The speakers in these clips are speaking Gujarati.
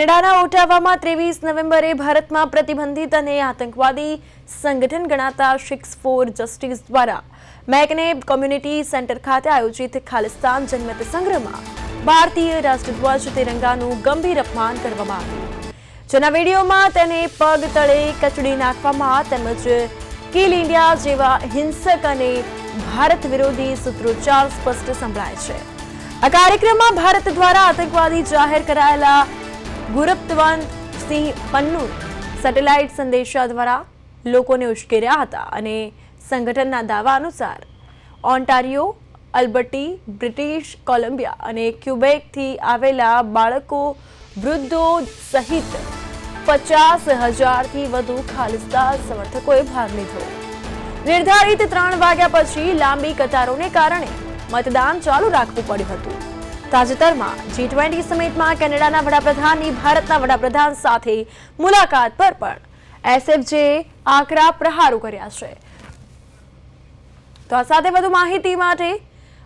કેનેડાના ઓટાવામાં ત્રેવીસ નવેમ્બરે ભારતમાં પ્રતિબંધિત અને આતંકવાદી સંગઠન ગણાતા સિક્સ ફોર જસ્ટિસ દ્વારા મેગને કોમ્યુનિટી સેન્ટર ખાતે આયોજિત ખાલિસ્તાન જન્મત સંગ્રહમાં ભારતીય રાષ્ટ્રધ્વજ તિરંગાનું ગંભીર અપમાન કરવામાં આવ્યું. જેના વિડીયોમાં તેને પગ તળે કચડી નાખવામાં તેમજ કિલ ઇન્ડિયા જેવા હિંસક અને ભારત વિરોધી સૂત્રોચ્ચાર સ્પષ્ટ સંભળાય છે. આ કાર્યક્રમમાં ભારત દ્વારા આતંકવાદી જાહેર કરાયેલા ગુરપ્તવંત સિંહ પન્નુ સેટેલાઇટ સંદેશા દ્વારા લોકોને ઉશ્કેર્યા હતા અને સંગઠનના દાવા અનુસાર ઓન્ટારિયો, અલ્બર્ટી, બ્રિટિશ કોલંબિયા અને ક્યુબેકથી આવેલા બાળકો વૃદ્ધો સહિત પચાસ હજારથી વધુ ખાલિસ્તાન સમર્થકોએ ભાગ લીધો. નિર્ધારિત ત્રણ વાગ્યા પછી લાંબી કતારોને કારણે મતદાન ચાલુ રાખવું પડ્યું હતું. તાજેતરમાં જી ટ્વેન્ટી સમિટમાં કેનેડાના વડાપ્રધાનની ભારતના વડાપ્રધાન સાથે મુલાકાત પર પણ એસએફજે આકરા પ્રહારો કર્યા છે. તો આ સાથે વધુ માહિતી માટે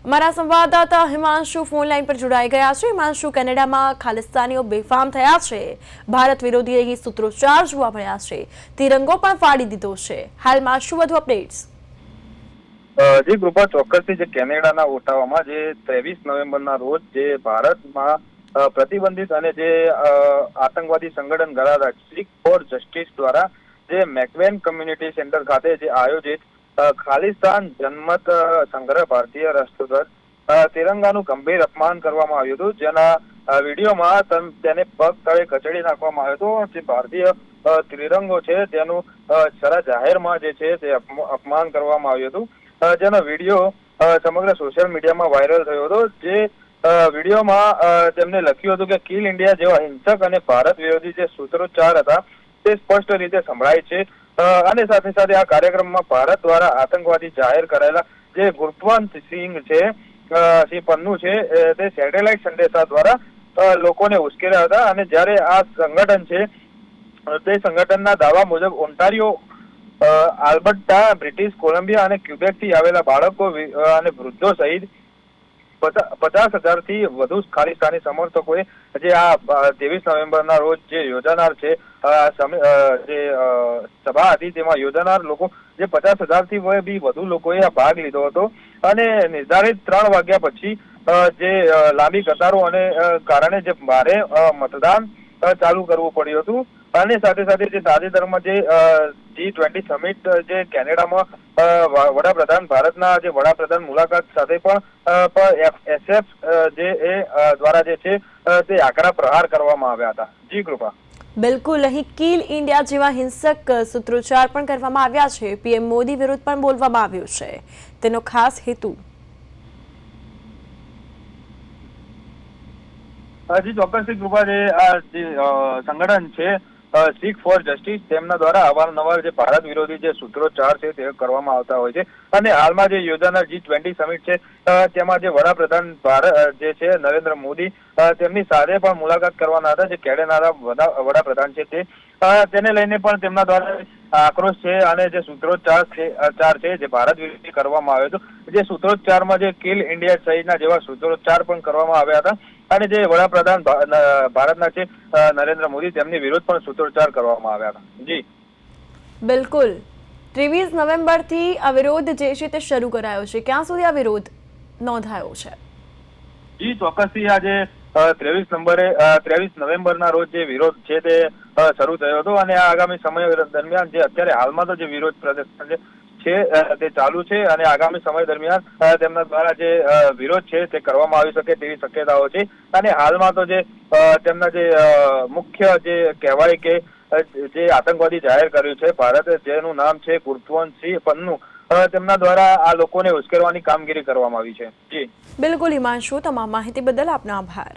અમારા સંવાદદાતા હિમાંશુ ફોન લાઈન પર જોડાઈ ગયા છે. હિમાંશુ, કેનેડામાં ખાલિસ્તાનીઓ બેફામ થયા છે. ભારત વિરોધી અહીં સૂત્રોચ્ચાર જોવા મળ્યા છે. તિરંગો પણ ફાડી દીધો છે. હાલમાં શું વધુ અપડેટ્સ જી કૃપા ચોક્કસથી જે કેનેડાના ઓટાવામાં જે ત્રેવીસ નવેમ્બરના રોજ જે ભારતમાં પ્રતિબંધિત અને જે આતંકવાદી સંગઠન ગણાતા સિખ ફોર જસ્ટિસ દ્વારા જે મેકવેન કમ્યુનિટી સેન્ટર ખાતે જે આયોજિત ખાલિસ્તાન જનમત સંગ્રહ ભારતીય રાષ્ટ્રધ્વજ તિરંગાનું ગંભીર અપમાન કરવામાં આવ્યું હતું. જેના વિડીયોમાં તેને પગ તળે કચડી નાખવામાં આવ્યો હતો. જે ભારતીય ત્રિરંગો છે, તેનું સરા જાહેરમાં જે છે, તે અપમાન કરવામાં આવ્યું હતું. જેનો વીડિયો સમગ્ર સોશિયલ મીડિયામાં વાયરલ થયો હતો જે વિડીયોમાં અ, તેમને લખ્યું હતું કે કિલ ઇન્ડિયા જેવા હિંસક અને ભારત વિરોધી જે સૂત્રોચ્ચાર હતા તે સ્પષ્ટ રીતે સંભળાય છે. અને સાથે સાથે આ કાર્યક્રમમાં ભારત દ્વારા આતંકવાદી જાહેર કરાયેલા જે ગુરપ્વંત સિંહ છે સિંહ પન્નુ છે તે સેટેલાઇટ સંદેશા દ્વારા લોકોને ઉશ્કેર્યા હતા. અને જ્યારે આ સંગઠન છે તે સંગઠનના દાવા મુજબ ઓન્ટારિયો આલ્બર્ટા, બ્રિટિશ કોલંબિયા અને ક્યુબેકથી આવેલા બાળકો અને વૃદ્ધો સહિત પચા- પચાસ હજારથી વધુ ખાલિસ્તાની સમર્થકોએ જે આ ત્રેવીસ નવેમ્બરના રોજ જે યોજાનાર છે જે સભા હતી તેમાં યોજાનાર લોકો જે પચાસ હજારથી બી વધુ લોકોએ ભાગ લીધો હતો અને નિર્ધારિત ત્રણ વાગ્યા પછી જે લાંબી કતારો અને કારણે જે ભારે મતદાન ચાલુ કરવું પડ્યું હતું. અને સાથે સાથે જે તાજેતરમાં જે જી ટ્વેન્ટી સમિટ જે કેનેડામાં વડાપ્રધાન ભારતના જે વડાપ્રધાન મુલાકાત સાથે પણ એસએફ જે એ દ્વારા જે છે તે આકરા પ્રહાર કરવામાં આવ્યા હતા. જી કૃપા. બિલકુલ. અહીં કિલ ઇન્ડિયા જેવા હિંસક સૂત્રોચ્ચાર પણ કરવામાં આવ્યા છે. પીએમ મોદી વિરુદ્ધ પણ બોલવામાં આવ્યું છે. તેનો ખાસ હેતુ? હજી ચોક્કસથી કૃપા જે આ સંગઠન છે સિખ ફોર જસ્ટિસ તેમના દ્વારા અવારનવાર જે ભારત વિરોધી જે સૂત્રોચ્ચાર છે તે કરવામાં આવતા હોય છે. અને હાલમાં જે યોજાનાર જી ટ્વેન્ટી સમિટ છે તેમાં જે વડાપ્રધાન ભારત જે છે નરેન્દ્ર મોદી તેમની સાથે પણ મુલાકાત કરવાના હતા, જે કેડેનારા વડા- વડાપ્રધાન છે તે. તેને લઈને પણ તેમના દ્વારા આક્રોશ છે અને જે સૂત્રોચ્ચાર છે ચાર છે જે ભારત વિરોધી કરવામાં આવ્યો હતો. જે સૂત્રોચ્ચારમાં જે કિલ ઇન્ડિયા સહિતના જેવા સૂત્રોચ્ચાર પણ કરવામાં આવ્યા હતા. અને જે વડાપ્રધાન ભારતના છે નરેન્દ્ર મોદી તેમની વિરુદ્ધ પણ સૂત્રોચ્ચાર કરવામાં આવ્યા હતા. જી. બિલકુલ. ત્રેવીસ નવેમ્બરથી આ વિરોધ જે છે તે શરૂ કરાયો છે. ક્યાં સુધી આ વિરોધ નોંધાયો છે? જી ચોક્કસથી આજે ત્રેવીસ નંબરે ત્રેવીસ નવેમ્બરના રોજ જે વિરોધ છે તે શરૂ થયો હતો. અને આ આગામી સમય દરમિયાન જે અત્યારે હાલમાં તો જે વિરોધ પ્રદર્શન છે છે તે ચાલુ છે અને આગામી સમય દરમિયાન તેમના દ્વારા જે વિરોધ છે તે કરવામાં આવી શકે તેવી શક્યતાઓ છે. અને હાલમાં તો જે તેમના જે મુખ્ય જે કહેવાય કે જે આતંકવાદી જાહેર કર્યું છે, ભારતે જેનું નામ છે ગુરપ્વંત સિંહ પન્નુ તેમના દ્વારા આ લોકોને ઉશ્કેરવાની કામગીરી કરવામાં આવી છે. જી. બિલકુલ હિમાંશુ, તમામ માહિતી બદલ આપનો આભાર.